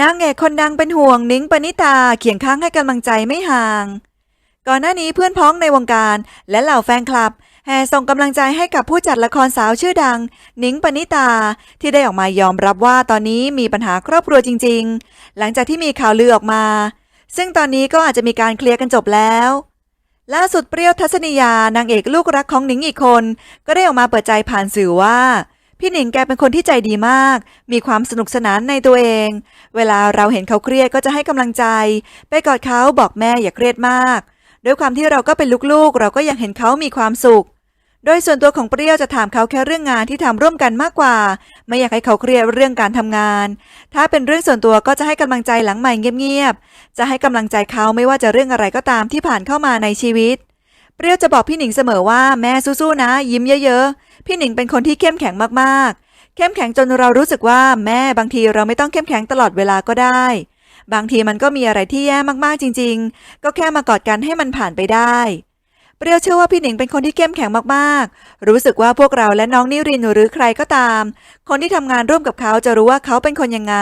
นางเอกคนดังเป็นห่วงนิ้งปณิตาเคียงข้างให้กำลังใจไม่ห่าง ก่อนหน้านี้เพื่อนพ้องในวงการและเหล่าแฟนคลับ แห่ส่งกำลังใจให้กับผู้จัดละครสาวชื่อดัง นิ้งปณิตาที่ได้ออกมายอมรับว่าตอนนี้มีปัญหาครอบครัวจริง ๆ หลังจากที่มีข่าวลือออกมา ซึ่งตอนนี้ก็อาจจะมีการเคลียร์กันจบแล้วล่าสุดเปรี้ยวทัศนียานางเอกลูกรักของหนิงอีกคน ก็ได้ออกมาเปิดใจผ่านสื่อว่า พี่หนิงแกเป็นคนที่ใจดีมาก มีความสนุกสนานในตัวเอง เวลาเราเห็นเขาเครียดก็จะให้กำลังใจ ไปกอดเขาบอกแม่อย่าเครียดมาก ด้วยความที่เราก็เป็นลูกๆ เราก็ยากเห็นเขามีความสุข โดยส่วนตัวของเปรี้ยวจะถามเขาแค่เรื่องงานที่ทำร่วมกันมากกว่า ไม่อยากให้เขาเครียดเรื่องการทำงาน ถ้าเป็นเรื่องส่วนตัวก็จะให้กำลังใจหลังใหม่เงียบๆ จะให้กำลังใจเขาไม่ว่าจะเรื่องอะไรก็ตามที่ผ่านเข้ามาในชีวิต เปรี้ยวจะบอกพี่หนิงเสมอว่าแม่สู้ๆนะ ยิ้มเยอะๆ พี่หนิงเป็นคนที่เข้มแข็งมากๆ เข้มแข็งจนเรารู้สึกว่าแม่บางทีเราไม่ต้องเข้มแข็งตลอดเวลาก็ได้ บางทีมันก็มีอะไรที่แย่มากๆจริง ๆ ก็แค่มากอดกันให้มันผ่านไปได้เปรี้ยวเชื่อว่าพี่หนิงเป็นคนที่เข้มแข็งมากๆ รู้สึกว่าพวกเราและน้องนิรินหรือใครก็ตาม คนที่ทำงานร่วมกับเขาจะรู้ว่าเขาเป็นคนยังไง